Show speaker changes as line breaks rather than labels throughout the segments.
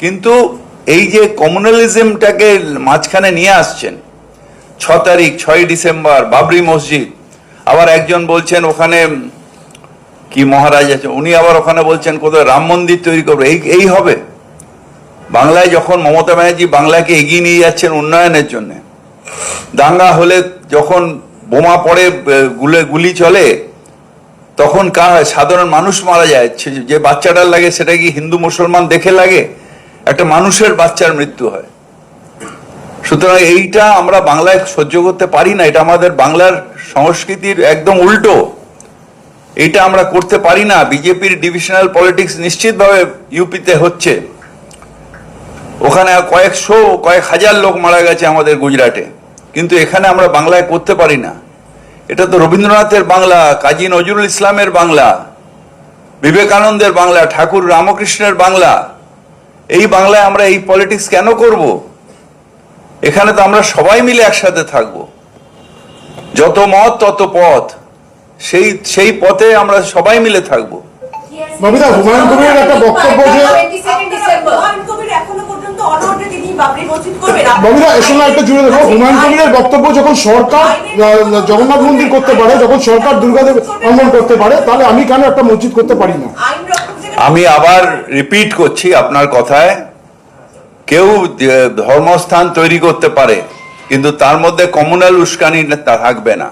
কিন্তু এই যে কমিউনালিজমটাকে মাঝখানে নিয়ে আসছেন, ছ তারিখ, ছয় ডিসেম্বর, বাবরি মসজিদ, আবার একজন বলছেন ওখানে কি মহারাজ আছে উনি আবার ওখানে বলছেন কোথাও রাম মন্দির তৈরি করবে, এই এই হবে বাংলায় যখন মমতা ব্যানার্জি বাংলাকে এগিয়ে নিয়ে যাচ্ছেন উন্নয়নের জন্য, দাঙ্গা হলে যখন বোমা পড়ে গুলে, গুলি চলে, তখন কার হয়? সাধারণ মানুষ মারা যায় যে বাচ্চাটার লাগে সেটা কি হিন্দু মুসলমান দেখে লাগে একটা মানুষের বাচ্চার মৃত্যু হয়। সুতরাং এইটা আমরা বাংলায় সহ্য করতে পারি না, এটা আমাদের বাংলার সংস্কৃতির একদম উল্টো। এটা আমরা করতে পারি না, বিজেপির ডিভিশনাল পলিটিক্স নিশ্চিতভাবে ইউপিতে হচ্ছে। ওখানে কয়েকশো, কয়েক হাজার লোক মারা গেছে আমাদের গুজরাটে, কিন্তু এখানে আমরা বাংলায় করতে পারি না। এটা তো রবীন্দ্রনাথের বাংলা, কাজী নজরুল ইসলামের বাংলা, বিবেকানন্দের বাংলা, ঠাকুর রামকৃষ্ণের বাংলা এই বাংলায় আমরা এই পলিটিক্স কেন করব? এখানে তো আমরা সবাই মিলে একসাথে থাকব। যত মত, তত পথ। সেই সেই পথে আমরা সবাই মিলে থাকব।
ববিতা, হুমায়ুন কবিরের একটা বক্তব্য যে
কবির
ববিতা এর সঙ্গে একটা জুড়ে দেখো, হুমায়ুন কবিরের বক্তব্য যখন সরকার জগন্নাথ মন্দির করতে পারে, যখন সরকার দুর্গাদেব অঙ্গন করতে পারে, তাহলে আমি কেন একটা মসজিদ করতে পারি না?
আমি আবার রিপিট করছি আপনার কথায়। কেউ ধর্মস্থান তৈরি করতে পারে, কিন্তু তার মধ্যে কমিউনাল উস্কানি থাকবে না।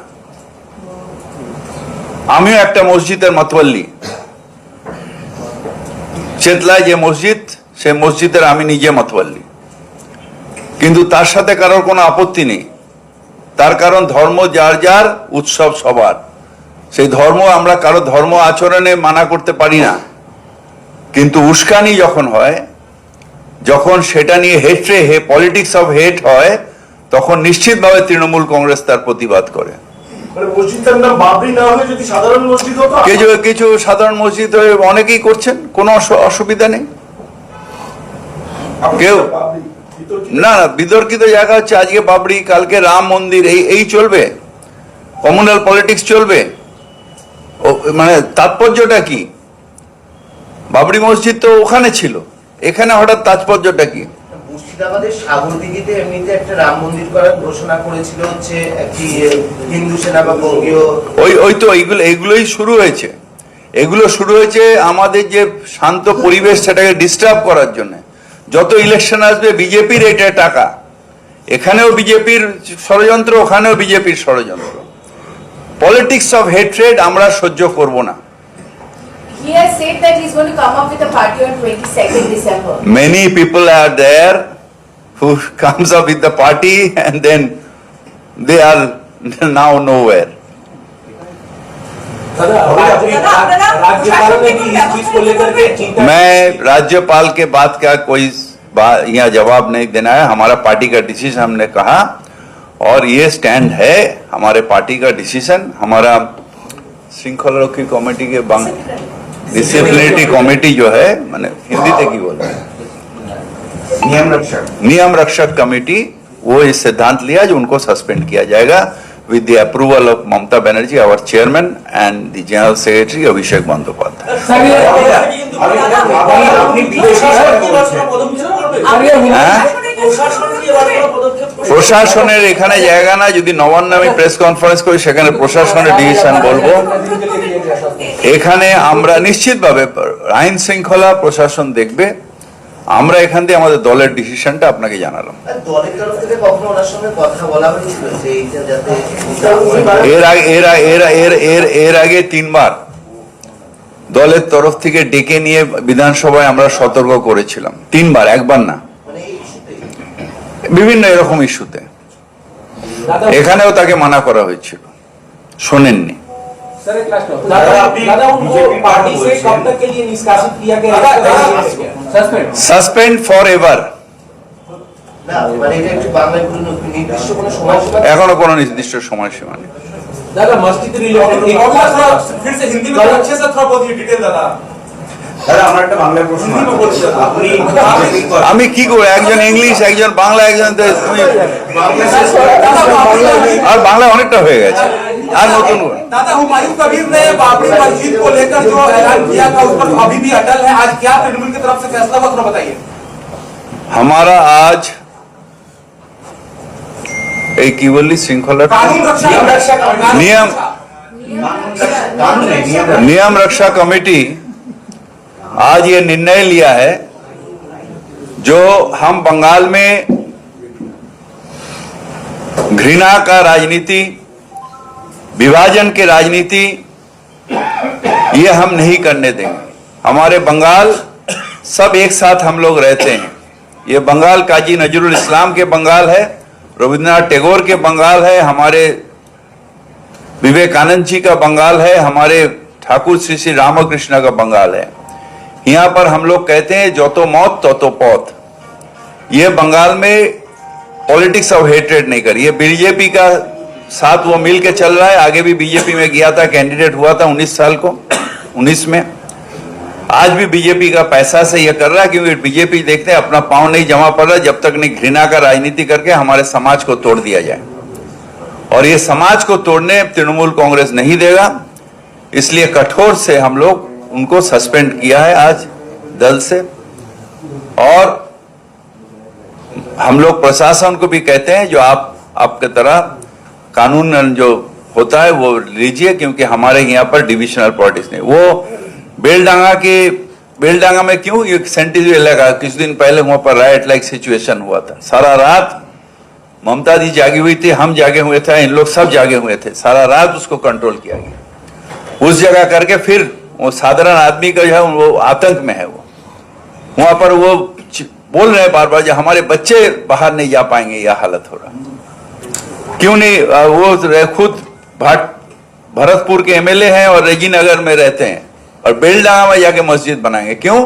আমিও একটা মসজিদের মাতোয়াল্লি চেতলায় যে মসজিদ সে মসজিদের আমি নিজে মাতোয়াল্লি কিন্তু তার সাথে কারোর কোনো আপত্তি নেই। তার কারণ ধর্ম যার যার, উৎসব সবার। সেই ধর্ম আমরা কারও ধর্ম আচরণে মানা করতে পারি না। কিন্তু উস্কানি যখন হয় যখন সেটা নিয়ে হেট্রে হে পলিটিক্স অফ হেট হয় তখন নিশ্চিতভাবে তৃণমূল কংগ্রেস তার প্রতিবাদ করে।
মানে
কিছু কিছু সাধারণ মসজিদ অনেকেই করছেন কোনো অসু- অসুবিধা নেই। কেউ না না বিতর্কিত জায়গা হচ্ছে আজকে বাবরি কালকে রাম মন্দির এই এই চলবে। কমিউনাল পলিটিক্স চলবে। মানে তাৎপর্যটা কি? বাবরি মসজিদ তো ওখানে ছিল। এখানে হঠাৎ তাৎপর্যটা কি?
মুর্শিদাবাদের সাগরদিঘিতে এমনিতে একটা রাম মন্দির করার ঘোষণা করেছিল হচ্ছে একটি হিন্দু সেনা বা বঙ্গীয়
ওই ওই তো এইগুলো শুরু হয়েছে। এগুলো শুরু হয়েছে আমাদের যে শান্ত পরিবেশ সেটাকে ডিস্টার্ব করার জন্য। যত ইলেকশন আসবে বিজেপির এটা টাকা। এখানেও বিজেপির ষড়যন্ত্র ওখানেও বিজেপির ষড়যন্ত্র। পলিটিক্স অফ হেট্রেড আমরা সহ্য করব না।
Has said that he's going to come up with a party on 22nd December.
many people are there who comes up with the party and then they are now nowhere मैं राज्यपाल के बात का कोई यहाँ जवाब नहीं देना है हमारा पार्टी का डिसीज़न हमने कहा और ये स्टैंड है हमारे पार्टी का डिसीज़न हमारा श्रृंखला रक्षी कमेटी के डिसिप्लिनरी कमेटी जो है मैंने हिंदी तक ही बोला
নিয়ম রক্ষক
नियम रक्षक कमेटी वो इस सिद्धांत लिया जो उनको सस्पेंड किया जाएगा with the approval of Mamata Banerjee our chairman and the general secretary Abhishek Bandyopadhyay
আপনি বিদেশি সরকার বলছেন।
হ্যাঁ?
প্রশাসন কি এবার কোনো পদক্ষেপ করবে?
প্রশাসনের এখানে জায়গা না যদি নবান্ন আমি প্রেস কনফারেন্স করি সেখানে প্রশাসনের ডিসিশন বলবো এখানে আমরা নিশ্চিতভাবে আইন শৃঙ্খলা প্রশাসন দেখবে। আমরা এখান থেকে আমাদের দলের ডিসিশনটা আপনাকে জানালাম। এর আগে এর এর আগে তিনবার দলের তরফ থেকে ডেকে নিয়ে বিধানসভায় আমরা সতর্ক করেছিলাম। তিনবার একবার না।
মানে
বিভিন্ন এরকম ইস্যুতে। এখানেও তাকে মানা করা হয়েছিল। শোনেননি।
सर एक लास्ट दादा दादा उनको पार्टी से कब तक के लिए निष्कासित किया गया सस्पेंड
সাসপেন্ড ফর এভার
না মানে এটা একটু বাংলায় কোনো নির্দিষ্ট কোনো সময়সীমা
এখনো কোনো নির্দিষ্ট সময়সীমা নেই
दादा मस्जिद रिलेटेड एक और थोड़ा फिर से हिंदी में अच्छे से थोड़ा बहुत डिटेल दादा
দাদা আমার একটা বাংলায় প্রশ্ন
হিন্দি में
আছে।
बोलिए दादा
আপনি
আপনি
আমি কি করবো একজন ইংলিশ একজন বাংলা একজন তো- তুমি- আর বাংলা অনেকটা হয়ে গেছে बिहार नौतुन हुआ
दादा हुमायूं कबीर ने बाबरी मस्जिद को लेकर जो ऐलान किया था उस पर अभी भी अटल है। आज क्या तृणमूल की तरफ़ से फैसला हुआ थोड़ा बताइए।
हमारा आज एक
इवली श्रृंखला नियम
नियम
रक्षा
कमेटी आज ये निर्णय लिया है जो हम बंगाल में घृणा का राजनीति विभाजन की राजनीति ये हम नहीं करने देंगे। हमारे बंगाल सब एक साथ हम लोग रहते हैं। ये बंगाल काजी नजरुल इस्लाम के बंगाल है, रविंद्रनाथ टैगोर के बंगाल है, हमारे विवेकानंद जी का बंगाल है, हमारे ठाकुर श्री श्री रामकृष्ण का बंगाल है। यहाँ पर हम लोग कहते हैं, जो तो मौत तो तो पौत। ये बंगाल में पॉलिटिक्स ऑफ़ हेट्रेड नहीं करी। ये बीजेपी का साथ वो मिल के चल रहा है। आगे भी बीजेपी में गया था, कैंडिडेट हुआ था 19 साल को 19 में। आज भी बीजेपी का पैसा से ये कर रहा है, क्योंकि बीजेपी देखते हैं, अपना पाँव नहीं जमा पड़ रहा, जब तक नहीं घृणा का राजनीति करके हमारे समाज को तोड़ दिया जाए। और ये समाज को तोड़ने तृणमूल कांग्रेस नहीं देगा, इसलिए कठोर से हम लोग उनको सस्पेंड किया है आज दल से। और हम लोग प्रशासन को भी कहते हैं, जो आप, आपके तरह कानून जो होता है, वो लीजिए, क्योंकि हमारे यहाँ पर डिविजनल पॉलिटिक्स नहीं। वो बेलडांगा के, बेलडांगा में क्यों ये सेंटिज इलाका कुछ दिन पहले वहाँ पर राइट लाइक सिचुएशन हुआ था? सारा रात ममता जी जागी हुई थी, हम जागे हुए थे, इन लोग सब जागे हुए थे। सारा रात उसको कंट्रोल किया गया। उस जगह करके फिर वो साधारण आदमी का जो है, वो आतंक में है वो। वहाँ पर वो बोल रहे हैं बार बार जो हमारे बच्चे बाहर नहीं जा पाएँगे, यह हालत हो रहा क्यों नहीं वो खुद भाट भरतपुर के एमएलए हैं और रेजी नगर में रहते हैं और बेलडांगा में जाके मस्जिद बनाएँगे। क्यों?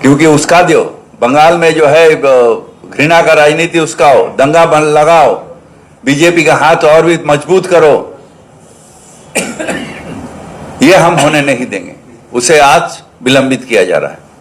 क्योंकि उसका दो बंगाल में जो है घृणा का राजनीति उसका हो, दंगा बन लगाओ, बीजेपी का हाथ और भी मज़बूत करो, ये हम होने नहीं देंगे। उसे आज विलंबित किया जा रहा है।